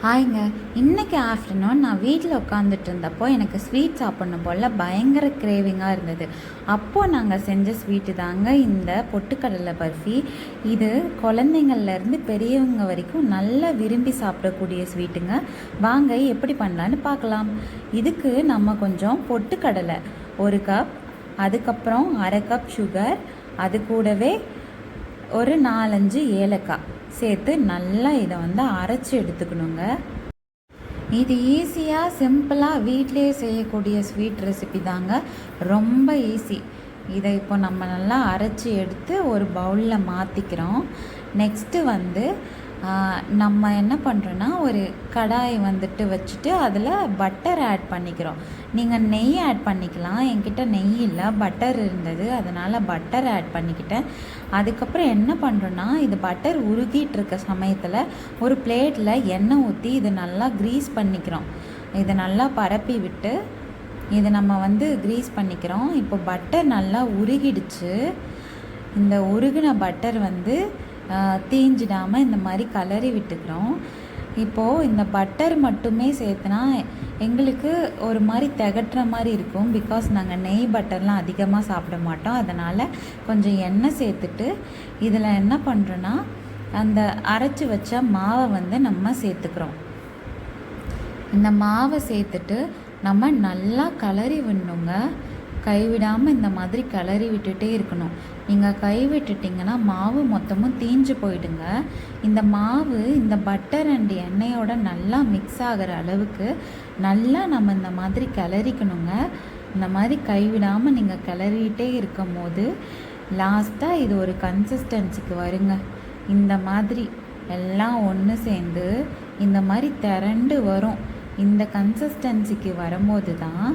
ஹாய்ங்க. இன்றைக்கி ஆஃப்டர்நூன் நான் வீட்டில் உட்காந்துட்டு இருந்தப்போ எனக்கு ஸ்வீட் சாப்பிட்ணும் போல் பயங்கர கிரேவிங்காக இருந்தது. அப்போது நாங்கள் செஞ்ச ஸ்வீட்டு தாங்க இந்த பொட்டுக்கடலை பர்ஃபி. இது குழந்தைங்கள்லேருந்து பெரியவங்க வரைக்கும் நல்லா விரும்பி சாப்பிடக்கூடிய ஸ்வீட்டுங்க வாங்க எப்படி பண்ணலான்னு பார்க்கலாம். இதுக்கு நம்ம கொஞ்சம் பொட்டுக்கடலை ஒரு கப் அதுக்கப்புறம் அரை கப் சுகர் அது கூடவே ஒரு நாலஞ்சு ஏலக்காய். சேர்த்து நல்லா இதை வந்து அரைச்சி எடுத்துக்கணுங்க. இது ஈஸியாக சிம்பிளாக வீட்டிலேயே செய்யக்கூடிய ஸ்வீட் ரெசிபி தாங்க. ரொம்ப ஈஸி இதை இப்போ நம்ம நல்லா அரைச்சி எடுத்து ஒரு பவுலில் மாற்றிக்கிறோம் நெக்ஸ்ட்டு வந்து நம்ம என்ன பண்ணுறோன்னா ஒரு கடாய் வந்துட்டு வச்சுட்டு அதில் பட்டர் ஆட் பண்ணிக்கிறோம். நீங்கள் நெய் ஆட் பண்ணிக்கலாம். என்கிட்ட நெய் இல்லை பட்டர் இருந்தது அதனால் பட்டர் ஆட் பண்ணிக்கிட்டேன். அதுக்கப்புறம் என்ன பண்ணுறோன்னா இது பட்டர் உருகிட்டு இருக்க சமயத்தில் ஒரு பிளேட்டில் எண்ணெய் ஊற்றி இதை நல்லா க்ரீஸ் பண்ணிக்கிறோம். இதை நல்லா பரப்பி விட்டு இதை நம்ம வந்து க்ரீஸ் பண்ணிக்கிறோம். இப்போ பட்டர் நல்லா உருகிடுச்சு. இந்த உருகின பட்டர் வந்து தீஞ்சிடாமல் இந்த மாதிரி கலரி விட்டுக்கிறோம். இப்போது இந்த பட்டர் மட்டுமே சேர்த்துனா எங்களுக்கு ஒரு மாதிரி திகட்டுற மாதிரி இருக்கும். பிகாஸ் நாங்கள் நெய் பட்டர்லாம் அதிகமாக சாப்பிட மாட்டோம். அதனால் கொஞ்சம் எண்ணெய் சேர்த்துட்டு இதில் என்ன பண்ணுறோன்னா அந்த அரைச்சி வச்ச மாவை வந்து நம்ம சேர்த்துக்கிறோம். இந்த மாவை சேர்த்துட்டு நம்ம நல்லா கலரி விடணுங்க. கைவிடாமல் இந்த மாதிரி கிளறி விட்டுட்டே இருக்கணும். நீங்கள் கை விட்டுட்டிங்கன்னா மாவு மொத்தமும் தீஞ்சு போயிடுங்க. இந்த மாவு இந்த பட்டர் அண்ட் எண்ணெயோட நல்லா மிக்ஸ் ஆகிற அளவுக்கு நல்லா நம்ம இந்த மாதிரி கிளறிக்கணுங்க. இந்த மாதிரி கைவிடாமல் நீங்கள் கிளறிட்டே இருக்கும் போது லாஸ்ட்டாக இது ஒரு கன்சிஸ்டன்சிக்கு வருங்க. இந்த மாதிரி எல்லாம் ஒன்று சேர்ந்து இந்த மாதிரி திரண்டு வரும். இந்த கன்சிஸ்டன்சிக்கு வரும்போது தான்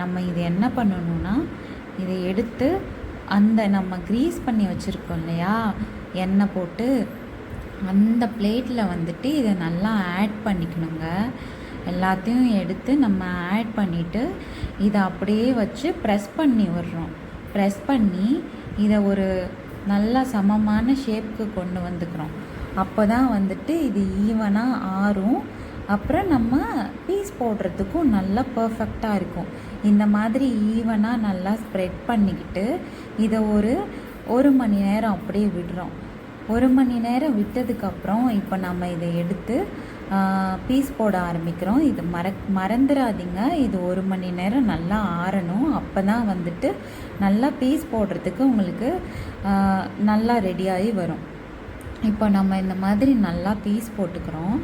நம்ம இது என்ன பண்ணணும்னா இதை எடுத்து அந்த நம்ம க்ரீஸ் பண்ணி வச்சுருக்கோம் இல்லையா? எண்ணெய் போட்டு அந்த பிளேட்டில் வந்துட்டு இதை நல்லா ஆட் பண்ணிக்கணுங்க. எல்லாத்தையும் எடுத்து நம்ம ஆட் பண்ணிவிட்டு இதை அப்படியே வச்சு ப்ரெஸ் பண்ணி விடுறோம். ப்ரெஸ் பண்ணி இதை ஒரு நல்லா சமமான ஷேப்புக்கு கொண்டு வந்துக்கிறோம். அப்போ தான் வந்துட்டு இது ஈவனாக ஆறும். அப்புறம் நம்ம பீஸ் போடுறதுக்கும் நல்லா பர்ஃபெக்டாக இருக்கும். இந்த மாதிரி ஈவனாக நல்லா ஸ்ப்ரெட் பண்ணிக்கிட்டு இதை ஒரு ஒரு மணி நேரம் அப்படியே விடுறோம். ஒரு மணி நேரம் விட்டதுக்கப்புறம் இப்போ நம்ம இதை எடுத்து பீஸ் போட ஆரம்பிக்கிறோம். இது மற மறந்துடாதீங்க இது ஒரு மணி நேரம் நல்லா ஆறணும். அப்போ தான் வந்துட்டு நல்லா பீஸ் போடுறதுக்கு உங்களுக்கு நல்லா ரெடியாகி வரும். இப்போ நம்ம இந்த மாதிரி நல்லா பீஸ் போட்டுக்கிறோம்.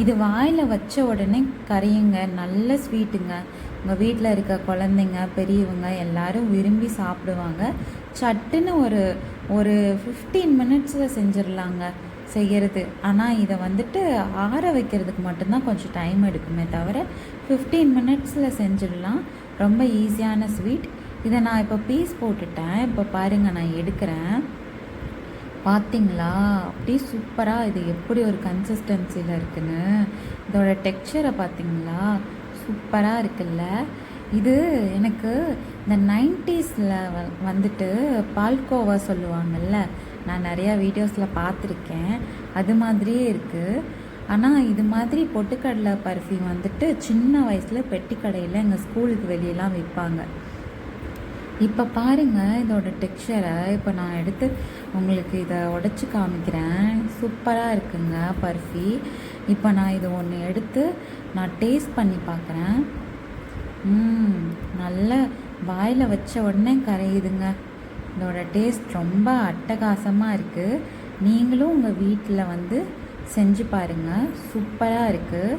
இது வாயில் வச்ச உடனே கரையுங்க நல்ல ஸ்வீட்டுங்க உங்கள் வீட்டில் இருக்க குழந்தைங்க பெரியவங்க எல்லாரும் விரும்பி சாப்பிடுவாங்க. சட்டுன்னு ஒரு ஒரு ஃபிஃப்டீன் மினிட்ஸில் செஞ்சிடலாங்க செய்கிறது ஆனால் இதை வந்துட்டு ஆற வைக்கிறதுக்கு மட்டும்தான் கொஞ்சம் டைம் எடுக்குமே தவிர ஃபிஃப்டீன் மினிட்ஸில் செஞ்சிடலாம். ரொம்ப ஈஸியான ஸ்வீட் இதை நான் இப்போ பீஸ் போட்டுட்டேன். இப்போ பாருங்கள் நான் எடுக்கிறேன். பார்த்தீங்களா அப்படியே சூப்பராக இது. எப்படி ஒரு கன்சிஸ்டன்சியில் இருக்குன்னு. இதோட டெக்ஸ்சரை பார்த்தீங்களா சூப்பராக இருக்குல்ல. இது எனக்கு இந்த நைன்டிஸில் வந்துட்டு பால்கோவா சொல்லுவாங்கல்ல. நான் நிறையா வீடியோஸில் பார்த்துருக்கேன் அது மாதிரியே இருக்குது ஆனால் இது மாதிரி பொட்டுக்கடலை பர்ஃப்யூம் வந்துட்டு சின்ன வயசில் பெட்டி கடையில் எங்கள் ஸ்கூலுக்கு வெளியெல்லாம் விற்பாங்க இப்போ பாருங்க இதோட டெக்ஸ்சரை இப்போ நான் எடுத்து உங்களுக்கு இதை உடச்சி காமிக்கிறேன். சூப்பராக இருக்குங்க பர்ஃபி. இப்போ நான் இது ஒன்று எடுத்து நான் டேஸ்ட் பண்ணி பார்க்குறேன் ம் நல்ல வாயில் வச்ச உடனே கரையுதுங்க. இதோட டேஸ்ட் ரொம்ப அட்டகாசமாக இருக்குது நீங்களும் உங்கள் வீட்டில் வந்து செஞ்சு பாருங்கள் சூப்பராக இருக்குது